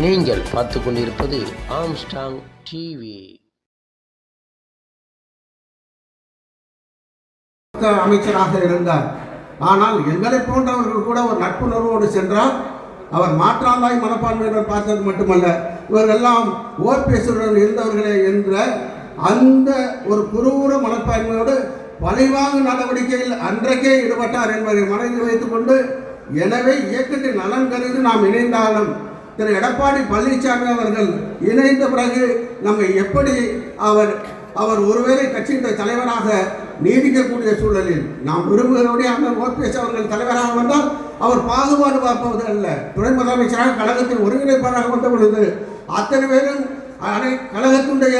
நீங்கள் பார்த்து கொண்டிருப்பது ஆம்ஸ்டாங் டிவி அமைச்சராக இருந்தார். ஆனால் எங்களை போன்றவர்கள் கூட ஒரு நட்புணர்வோடு சென்றால் அவர் மாற்றாந்தாய் மனப்பான்மையினர் பார்த்தது மட்டுமல்ல இவர்களெல்லாம் ஓபிஎஸ்டன் இருந்தவர்களே என்ற அந்த ஒரு குரூர மனப்பான்மையோடு பழிவாங்கு நடவடிக்கையில் அன்றைக்கே ஈடுபட்டார் என்பதை மனதில் வைத்துக்கொண்டு எனவே இயக்கத்தின் நலன் கருதி நாம் இணைந்தாலும் திரு எடப்பாடி பழனிசாமி அவர்கள் இணைந்த பிறகு நம்ம எப்படி அவர் அவர் ஒருவேளை கட்சியின் தலைவராக நீடிக்கக்கூடிய சூழலில் நாம் விரும்புகிறோடைய அண்ணன் ஓபிஎஸ் அவர்கள் தலைவராக வந்தால் அவர் பாகுபாடு பார்ப்பது அல்ல. துணை முதலமைச்சராக கழகத்தின் ஒருங்கிணைப்பாளராக வந்த பொழுது அத்தனை பேரும் அனை கழகத்துடைய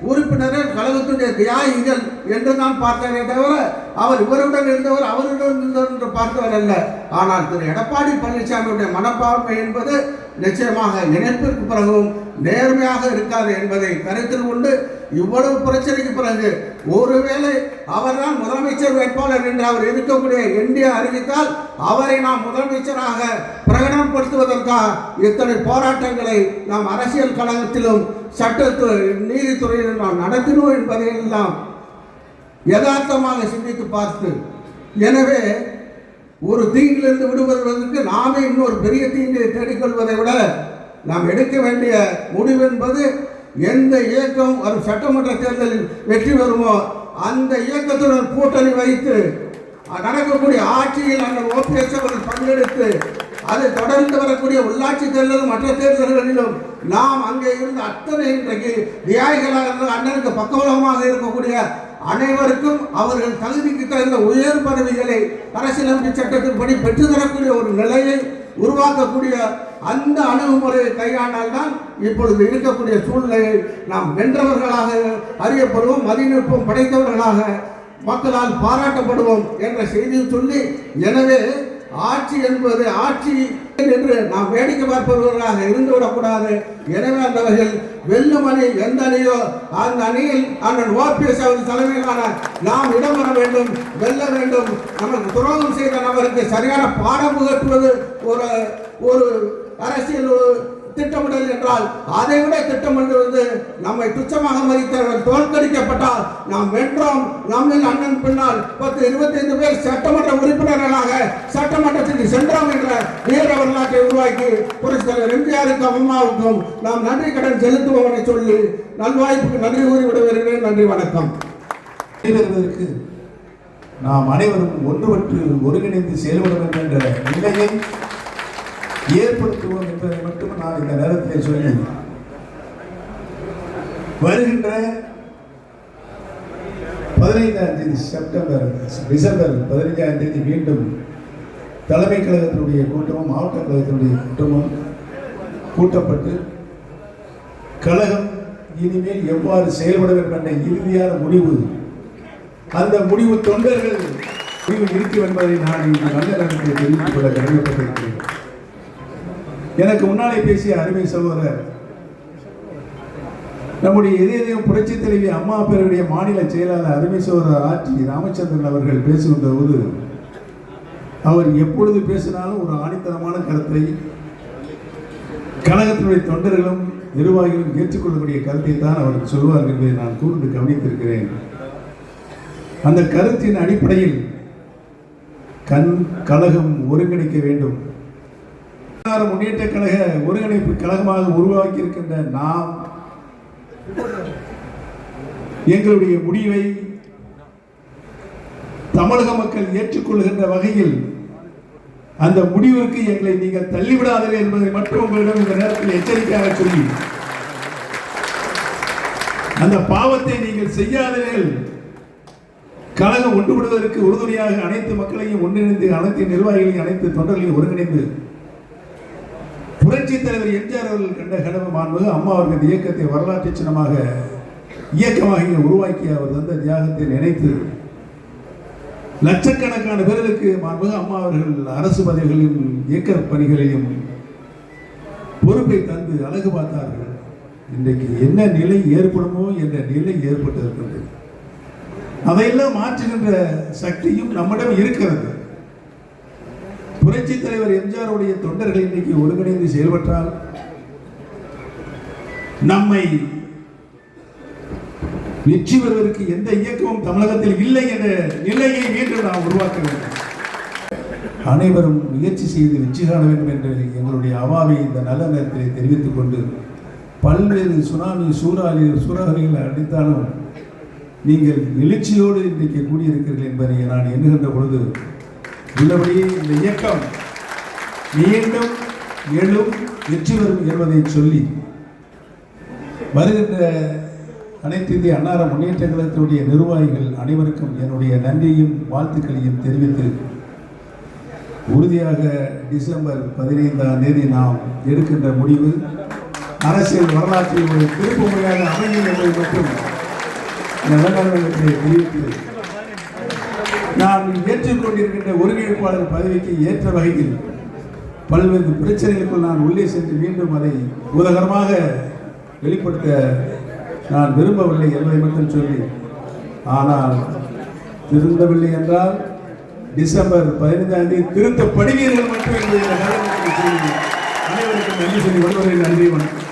உறுப்பினர்கள் கழகத்துடைய தியாகிகள் என்று நான் பார்த்தேனே தவிர அவர் இவருடன் இருந்தவர் அவருடன் இருந்தவர் என்று பார்த்தவர் அல்ல. ஆனால் திரு. எடப்பாடி பழனிசாமியுடைய மனப்பான்மை என்பது நிச்சயமாக இணைப்பிற்கு பிறகும் நேர்மையாக இருக்காது என்பதை கருத்தில் கொண்டு இவ்வளவு பிரச்சனைக்கு பிறகு ஒருவேளை அவர்தான் முதலமைச்சர் வேட்பாளர் என்று அவர் இருக்கக்கூடிய என்டிஏ அறிவித்தால் அவரை நாம் முதலமைச்சராக பிரகடனப்படுத்துவதற்காக இத்தனை போராட்டங்களை நாம் அரசியல் கழகத்திலும் சட்டத்துறை நீதித்துறையிலும் நாம் நடத்தினோம் என்பதையெல்லாம் யதார்த்தமாக சிந்தித்து பார்த்து எனவே ஒரு தீங்கிலிருந்து விடுவதற்கு நாமே இன்னொரு பெரிய தீங்கை தேடிக்கொள்வதை விட நாம் எடுக்க வேண்டிய முடிவு என்பது எந்த இயக்கம் வரும் சட்டமன்ற தேர்தலில் வெற்றி பெறுமோ அந்த இயக்கத்துடன் கூட்டணி வைத்து நடக்கக்கூடிய ஆட்சியில் அந்த ஓபிஎஸ் அவர்கள் பங்கெடுத்து அது தொடர்ந்து வரக்கூடிய உள்ளாட்சி தேர்தலும் மற்ற தேர்தல்களிலும் நாம் அங்கே இருந்து அத்தனை இன்றைக்கு தியாகிகளாக இருந்த அண்ணனுக்கு பக்கபலமாக இருக்கக்கூடிய அனைவருக்கும் அவர்கள் தகுதிக்கு தகுந்த உயர் பதவிகளை அரசியலமைப்பு சட்டத்தின்படி பெற்றுத்தரக்கூடிய ஒரு நிலையை உருவாக்கக்கூடிய அந்த அணுகுமுறையை கையாண்டால்தான் இப்பொழுது இருக்கக்கூடிய சூழ்நிலையை நாம் வென்றவர்களாக அறியப்படுவோம் மதிநுட்பம் படைத்தவர்களாக மக்களால் பாராட்டப்படுவோம் என்ற செய்தியை சொல்லி எனவே ஆட்சி என்பது ஆட்சி என்று நாம் வேடிக்கை பார்ப்பவர்களாக இருந்து விடக்கூடாது. எனவே அந்த வகையில் வெல்லும் அணி எந்த அணியோ அந்த அணியில் அண்ணன் ஓபிஎஸ் அவர்கள் தலைமையிலான நாம் இடம் வர வேண்டும் வெல்ல வேண்டும். நமக்கு துரோகம் செய்த நபருக்கு சரியான பாடம் புகட்டுவது ஒரு ஒரு அரசியல் திட்டமிடல் என்றால் அதை விட திட்டமிடுவது நம்மை துச்சமாக மதித்தவர்கள் தோற்கடிக்கப்பட்டால் நாம் வென்றோம். நம்மில் அண்ணன் பின்னால் பத்து இருபத்தைந்து பேர் சட்டம் வரலாற்றை உருவாக்கி புரட்சி தலைவர் எம்ஜிஆருக்கும் அம்மாவுக்கும் நாம் நன்றி கடன் செலுத்துவோம் என சொல்லி நல்வாய்ப்புக்கு நன்றி கூறி விடுவீர்கள் நன்றி வணக்கம். நிறைவேறுவதற்கு நாம் அனைவரும் ஒன்றுபட்டு ஒருங்கிணைந்து செயல்பட வேண்டும் என்ற நிலையை ஏற்படுத்துவோம் என்பதை மட்டும் நான் இந்த நேரத்தில் சொல்லி வருகின்ற பதினைந்தாம் தேதி செப்டம்பர் டிசம்பர் பதினைஞ்சாம் தேதி மீண்டும் தலைமை கழகத்தினுடைய கூட்டமும் மாவட்ட கழகத்தினுடைய கூட்டமும் கூட்டப்பட்டு கழகம் இனிமேல் எவ்வாறு செயல்பட வேண்டும் என்ற இறுதியான முடிவு அந்த முடிவு தொண்டர்கள் முடிவு இருக்கும் என்பதை நான் இந்த நல்ல நேரத்தில் தெரிவித்துக் கொள்ள கடமைப்பட்டிருக்கிறேன். எனக்கு முன்னாலே பேசிய அருமை சகோதரர் நம்முடைய இதயம் புரட்சி தலைவி அம்மா பேருடைய மாநில செயலாளர் அருமை சகோதரர் ஆட்சி ராமச்சந்திரன் அவர்கள் பேசுகின்ற போது அவர் எப்பொழுது பேசினாலும் ஒரு ஆணித்தனமான கருத்தை கழகத்தினுடைய தொண்டர்களும் நிர்வாகிகளும் ஏற்றுக்கொள்ளக்கூடிய கருத்தை தான் அவர் சொல்வார் என்பதை நான் கூர்ந்து கவனித்திருக்கிறேன். அந்த கருத்தின் அடிப்படையில் கண் கழகம் ஒருங்கிணைக்க வேண்டும். முன்னேற்ற கழக ஒருங்கிணைப்பு கழகமாக உருவாக்கி இருக்கின்ற நாம் எங்களுடைய முடிவை தமிழக மக்கள் ஏற்றுக்கொள்கின்ற வகையில் அந்த முடிவிற்கு எங்களை நீங்கள் தள்ளிவிடாதீர்கள் என்பதை மட்டும் உங்களிடம் இந்த நேரத்தில் எச்சரிக்கையாக சொல்லி அந்த பாவத்தை நீங்கள் செய்யாதீர்கள். கழகம் ஒன்றுபடுவதற்கு உறுதுணையாக அனைத்து மக்களையும் ஒன்றிணைந்து அனைத்து நிர்வாகிகளையும் அனைத்து தொண்டர்களையும் ஒருங்கிணைந்து புரட்சி தலைவர் எம்ஜிஆர் அவர்கள் கண்ட கனவு மாண்புக அம்மா அவர்கள் இந்த இயக்கத்தை வரலாற்று சின்னமாக இயக்கமாக உருவாக்கி அவர் தந்த தியாகத்தை நினைத்து லட்சக்கணக்கான பேர்களுக்கு மாண்பு அம்மா அவர்கள் அரசு பதவிகளையும் இயக்க பணிகளையும் பொறுப்பை தந்து அழகு பார்த்தார்கள். இன்றைக்கு என்ன நிலை ஏற்படுமோ என்ற நிலை ஏற்பட்டிருக்கிறது. அதையெல்லாம் மாற்றுகின்ற சக்தியும் நம்மிடம் இருக்கிறது. புரட்சி தலைவர் எம்ஜிஆருடைய தொண்டர்கள் இன்னைக்கு ஒருங்கிணைந்து செயல்பட்டால் நம்மை வெற்றி பெறுவதற்கு எந்த இயக்கமும் தமிழகத்தில் இல்லை என்ற நிலையை மீண்டும் நாம் உருவாக்க வேண்டும். அனைவரும் முயற்சி செய்து வெற்றி காண வேண்டும் என்று எங்களுடைய அவாவை இந்த நல்ல நேரத்தில் தெரிவித்துக் கொண்டு பல்வேறு சுனாமி சூறாவளி சூறாவளிகளை அடித்தாலும் நீங்கள் எழுச்சியோடு இன்றைக்கு கூடியிருக்கிறீர்கள் என்பதை நான் எண்ணுகின்ற பொழுது உள்ளபடியே இந்த இயக்கம் மீண்டும் எழும் வெற்றி வரும் என்பதை சொல்லி வருகின்ற அனைத்து இந்திய அன்னார முன்னேற்ற கழகத்தினுடைய நிர்வாகிகள் அனைவருக்கும் என்னுடைய நன்றியும் வாழ்த்துக்களையும் தெரிவித்து உறுதியாக டிசம்பர் பதினைந்தாம் தேதி நாம் எடுக்கின்ற முடிவு. அரசியல் வரலாற்றில் ஒரு திருப்பு முறையாக அமையும் என்பது மட்டும் தெரிவித்து நான் ஏற்றுக்கொண்டிருக்கின்ற ஒருங்கிணைப்பாளர் பதவிக்கு ஏற்ற வகையில் பல்வேறு பிரச்சனைகளுக்குள் நான் உள்ளே சென்று மீண்டும் அதை உதகரமாக வெளிப்படுத்த நான் விரும்பவில்லை என்பதை மட்டும் சொல்லி. ஆனால் திருந்தவில்லை என்றால் டிசம்பர் பதினைந்தாம் தேதி திருத்தப்படுவீர்கள் மட்டும் என்பதை அனைவருக்கும் நன்றி சொல்லி வருவதை நன்றி வணக்கம்.